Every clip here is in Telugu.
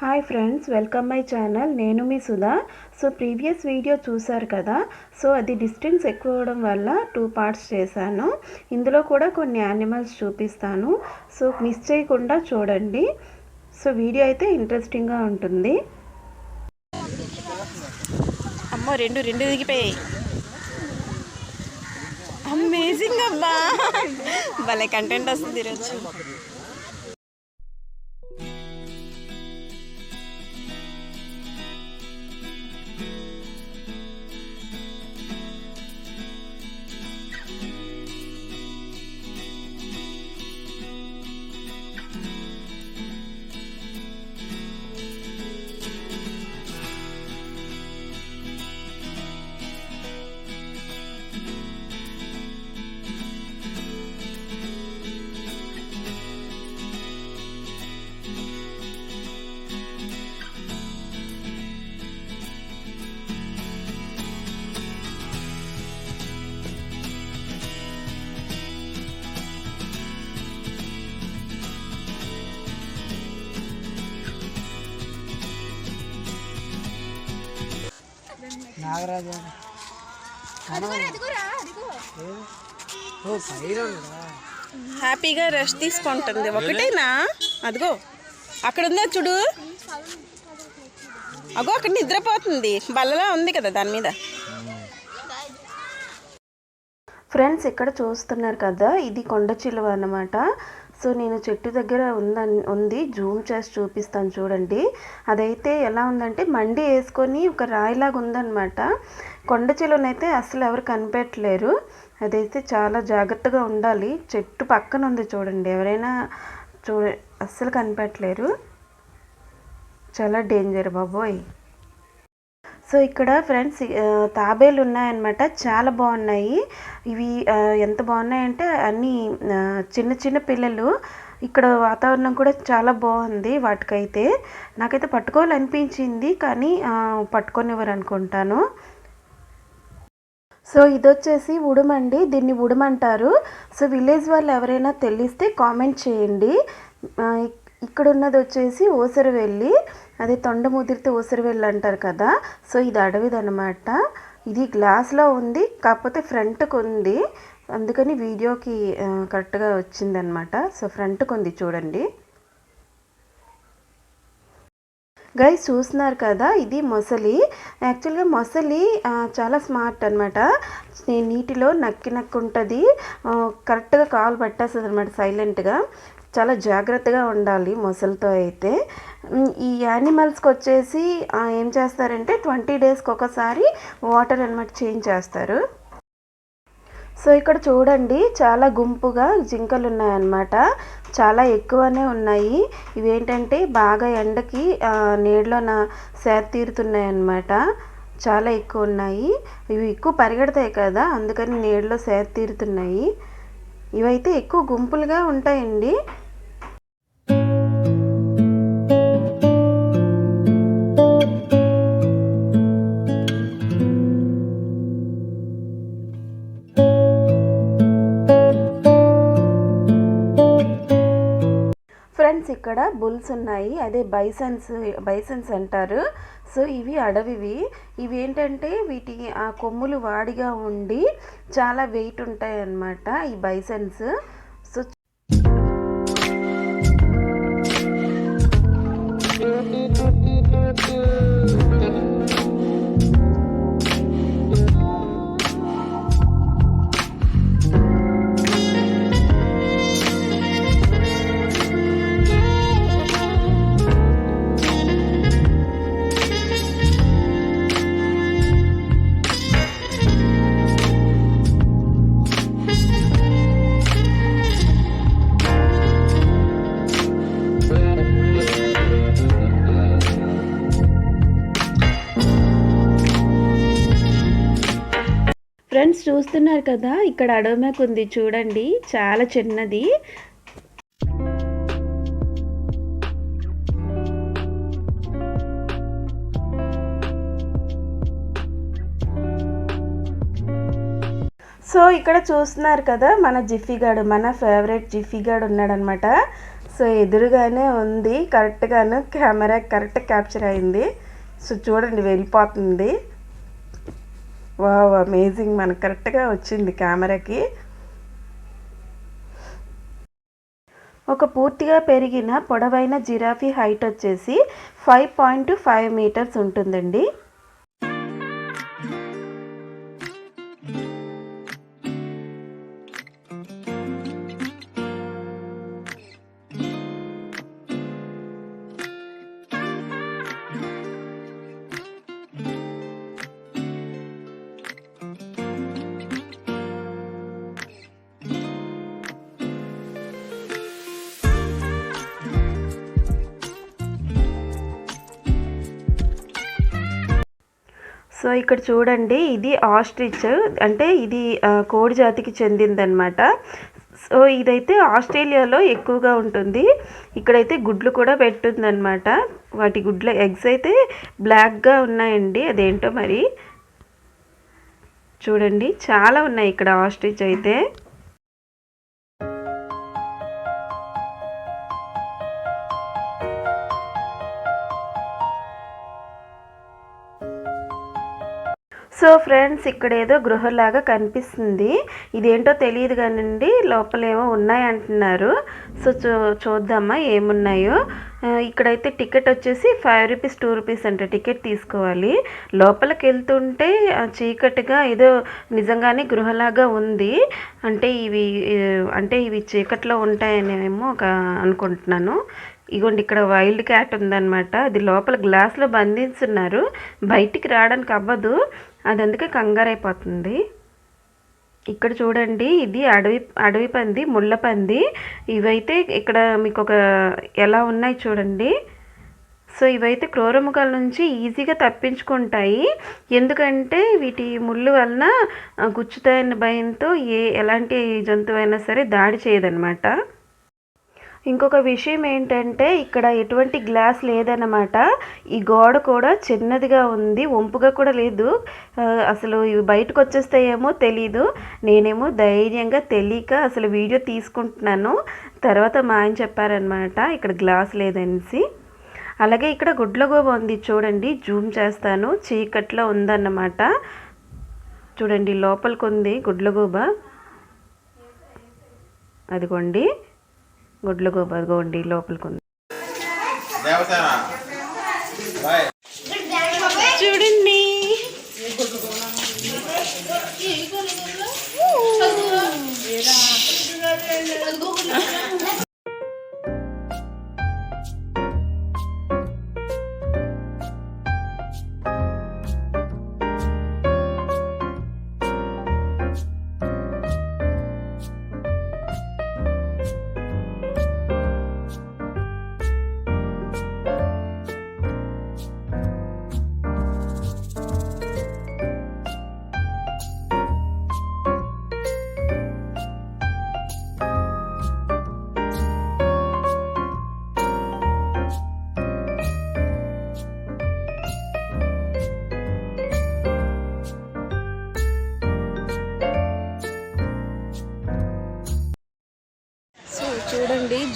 Hi friends welcome my channel నేను మీ సుధా. సో ప్రీవియస్ వీడియో చూసారు కదా? సో అది డిస్టెన్స్ ఎక్కువ అవడం వల్ల టూ పార్ట్స్ చేశాను. ఇందులో కూడా కొన్ని యానిమల్స్ చూపిస్తాను. సో మిస్ చేయకుండా చూడండి. సో వీడియో అయితే ఇంట్రెస్టింగ్గా ఉంటుంది. అమ్మో రెండు రెండు దిగిపోయాయి అమేజింగ్ అబ్బా భలే కంటెంట్ వస్తుంది ఈరోజు. నాగరాజు హ్యాపీగా రెస్ట్ తీసుకుంటుంది. ఒకటేనా? అదిగో. అక్కడ ఉందా చూడు. అగో అక్కడ నిద్రపోతుంది. బల్లలా ఉంది కదా దాని మీద. ఫ్రెండ్స్ ఇక్కడ చూస్తున్నారు కదా ఇది కొండ చిలువ అన్నమాట. సో నేను చెట్టు దగ్గర ఉందని ఉంది. జూమ్ చేసి చూపిస్తాను చూడండి. అదైతే ఎలా ఉందంటే మండి వేసుకొని ఒక రాయిలాగా ఉందన్నమాట. కొండ అసలు ఎవరు కనిపెట్టలేరు. అదైతే చాలా జాగ్రత్తగా ఉండాలి. చెట్టు పక్కన ఉంది చూడండి. ఎవరైనా చూడ అస్సలు కనిపెట్టలేరు. చాలా డేంజర్ బాబోయ్. సో ఇక్కడ ఫ్రెండ్స్ తాబేలు ఉన్నాయన్నమాట. చాలా బాగున్నాయి. ఇవి ఎంత బాగున్నాయంటే అన్నీ చిన్న చిన్న పిల్లలు. ఇక్కడ వాతావరణం కూడా చాలా బాగుంది వాటికైతే. నాకైతే పట్టుకోవాలనిపించింది కానీ పట్టుకొనివ్వరు అనుకుంటాను. సో ఇది వచ్చేసి ఉడుమండి. దీన్ని ఉడుమంటారు. సో విలేజ్ వాళ్ళు ఎవరైనా తెలిస్తే కామెంట్ చేయండి. ఇక్కడ ఉన్నది వచ్చేసి ఓసరవెల్లి. అది తొండ ముదిరితే ఓసరవెల్లి అంటారు కదా. సో ఇది అడవిది అనమాట ఇది గ్లాస్లో ఉంది కాకపోతే ఫ్రంట్కి ఉంది అందుకని వీడియోకి కరెక్ట్గా వచ్చిందనమాట సో ఫ్రంట్కి ఉంది చూడండి. గైస్ చూస్తున్నారు కదా ఇది మొసలి. యాక్చువల్గా మొసలి చాలా స్మార్ట్ అనమాట నీటిలో నక్కి నక్కు ఉంటుంది కరెక్ట్గా కాలు పట్టేస్తుంది అనమాట సైలెంట్గా. చాలా జాగ్రత్తగా ఉండాలి మొసలితో అయితే. ఈ యానిమల్స్కి వచ్చేసి ఏం చేస్తారంటే ట్వంటీ డేస్కి ఒకసారి వాటర్ అనమాట చేంజ్ చేస్తారు. సో ఇక్కడ చూడండి చాలా గుంపుగా జింకలు ఉన్నాయన్నమాట. చాలా ఎక్కువనే ఉన్నాయి. ఇవేంటంటే బాగా ఎండకి నీడలో నా సేద తీరుతున్నాయి అన్నమాట చాలా ఎక్కువ ఉన్నాయి. ఇవి ఎక్కువ పరిగెడతాయి కదా అందుకని నీడలో సేద తీరుతున్నాయి. ఇవైతే ఎక్కువ గుంపులుగా ఉంటాయండి. ఇక్కడ బుల్స్ ఉన్నాయి. అదే బైసన్స్ బైసన్స్ అంటారు. సో ఇవి అడవివి. ఇవి ఏంటంటే వీటి ఆ కొమ్ములు వాడిగా ఉండి చాలా వెయిట్ ఉంటాయి అన్నమాట ఈ బైసన్స్. చూస్తున్నారు కదా ఇక్కడ అడవిమేక ఉంది చూడండి చాలా చిన్నది. సో ఇక్కడ చూస్తున్నారు కదా మన జిఫిగాడు మన ఫేవరెట్ జిఫిగాడు ఉన్నాడనమాట. సో ఎదురుగానే ఉంది కరెక్ట్గాను కెమెరా కరెక్ట్ క్యాప్చర్ అయింది. సో చూడండి వెళ్ళిపోతుంది. వావ్ అమేజింగ్ మనకు కరెక్ట్గా వచ్చింది కెమెరాకి ఒక పూర్తిగా పెరిగిన పొడవైన జిరాఫీ హైట్ వచ్చేసి ఫైవ్ పాయింట్ ఫైవ్ మీటర్స్ ఉంటుందండి. సో ఇక్కడ చూడండి ఇది ఆస్ట్రిచ్ అంటే ఇది కోడి జాతికి చెందిందనమాట సో ఇదైతే ఆస్ట్రేలియాలో ఎక్కువగా ఉంటుంది. ఇక్కడైతే గుడ్లు కూడా పెట్టుందనమాట వాటి గుడ్ల ఎగ్స్ అయితే బ్లాక్గా ఉన్నాయండి. అదేంటో మరి? చూడండి చాలా ఉన్నాయి ఇక్కడ ఆస్ట్రిచ్ అయితే. సో ఫ్రెండ్స్ ఇక్కడ ఏదో గృహలాగా కనిపిస్తుంది. ఇదేంటో తెలియదు కానండి లోపలేమో ఉన్నాయంటున్నారు సో చూ చూద్దామా ఏమున్నాయో. ఇక్కడైతే టికెట్ వచ్చేసి ఫైవ్ రూపీస్ టూ రూపీస్ అంటే టికెట్ తీసుకోవాలి. లోపలికి వెళ్తుంటే చీకటిగా ఏదో నిజంగానే గృహలాగా ఉంది. అంటే ఇవి అంటే ఇవి చీకట్లో ఉంటాయనేమో ఒక అనుకుంటున్నాను. ఇగోండి ఇక్కడ వైల్డ్ క్యాట్ ఉందన్నమాట. అది లోపల గ్లాస్లో బంధించున్నారు. బయటికి రావడానికి అవ్వదు. అది అందుకే కంగారు అయిపోతుంది ఇక్కడ చూడండి ఇది అడవి అడవి పంది ముళ్ళ పంది. ఇవైతే ఇక్కడ మీకు ఒక ఎలా ఉన్నాయి చూడండి. సో ఇవైతే క్రూరముఖాల నుంచి ఈజీగా తప్పించుకుంటాయి. ఎందుకంటే వీటి ముళ్ళు వలన గుచ్చుతాయన్న భయంతో ఏ ఎలాంటి జంతువైనా సరే దాడి చేయదన్నమాట. ఇంకొక విషయం ఏంటంటే ఇక్కడ ఎటువంటి గ్లాస్ లేదన్నమాట. ఈ గోడ కూడా చిన్నదిగా ఉంది వంపుగా కూడా లేదు. అసలు ఇవి బయటకు వచ్చేస్తాయేమో తెలీదు. నేనేమో ధైర్యంగా తెలియక అసలు వీడియో తీసుకుంటున్నాను. తర్వాత మా ఆయన చెప్పారనమాట ఇక్కడ గ్లాస్ లేదనేసి. అలాగే ఇక్కడ గుడ్లగోబ ఉంది చూడండి జూమ్ చేస్తాను. చీకట్లో ఉందన్నమాట. చూడండి లోపలికి ఉంది గుడ్లగోబ. అదిగోండి. గుడ్లగూబ గోండి లోపలికి ఉంది.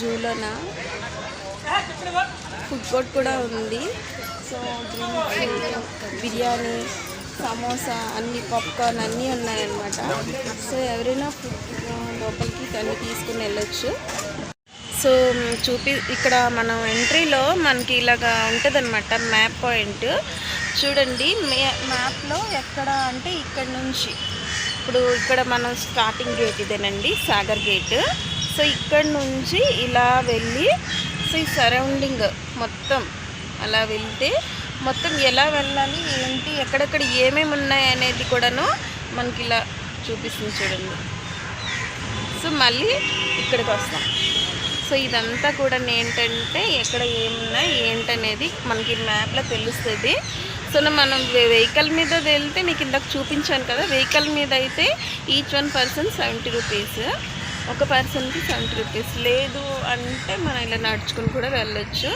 జూలోన? ఫుడ్ కోర్ట్ కూడా ఉంది. సో డ్రింక్స్ బిర్యానీ సమోసా అన్ని పాప్కార్న్ అన్నీ ఉన్నాయన్నమాట. సో ఎవరైనా ఫుడ్ లోపలికి అన్ని తీసుకుని వెళ్ళొచ్చు. సో చూపి ఇక్కడ మనం ఎంట్రీలో మనకి ఇలాగా ఉంటుందన్నమాట మ్యాప్ పాయింట్ చూడండి మే మ్యాప్లో ఎక్కడ అంటే ఇక్కడ నుంచి. ఇప్పుడు ఇక్కడ మనం స్టార్టింగ్ గేట్ ఇదేనండి సాగర్ గేట్ సో ఇక్కడ నుంచి ఇలా వెళ్ళి సో ఈ సరౌండింగ్ మొత్తం అలా వెళ్తే మొత్తం ఎలా వెళ్ళాలి ఏంటి ఎక్కడెక్కడ ఏమేమి ఉన్నాయి అనేది కూడాను మనకి ఇలా చూపిస్తుంది చూడండి. సో మళ్ళీ ఇక్కడికి వస్తాం. సో ఇదంతా కూడా ఏంటంటే ఎక్కడ ఏమున్నాయి ఏంటనేది మనకి మ్యాప్లో తెలుస్తుంది. సో మనం వెహికల్ మీద వెళ్తే మీకు ఇందాక చూపించాను కదా వెహికల్ మీద అయితే each one person seventy rupees ఒక పర్సన్కి సెవెంటీ రూపీస్. లేదు అంటే మనం ఇలా నడుచుకుని కూడా వెళ్ళొచ్చు.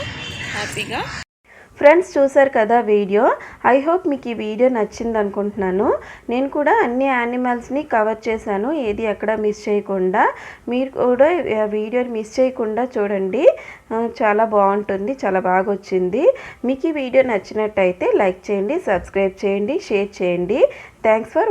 హ్యాపీగా. ఫ్రెండ్స్ చూసారు కదా వీడియో? ఐ హోప్ మీకు ఈ వీడియో నచ్చింది అనుకుంటున్నాను. నేను కూడా అన్ని యానిమల్స్ని కవర్ చేశాను. ఏది ఎక్కడ మిస్ చేయకుండా. మీరు కూడా వీడియోని మిస్ చేయకుండా చూడండి. చాలా బాగుంటుంది. చాలా బాగా వచ్చింది. మీకు ఈ వీడియో నచ్చినట్టయితే లైక్ చేయండి సబ్స్క్రైబ్ చేయండి షేర్ చేయండి. Thanks for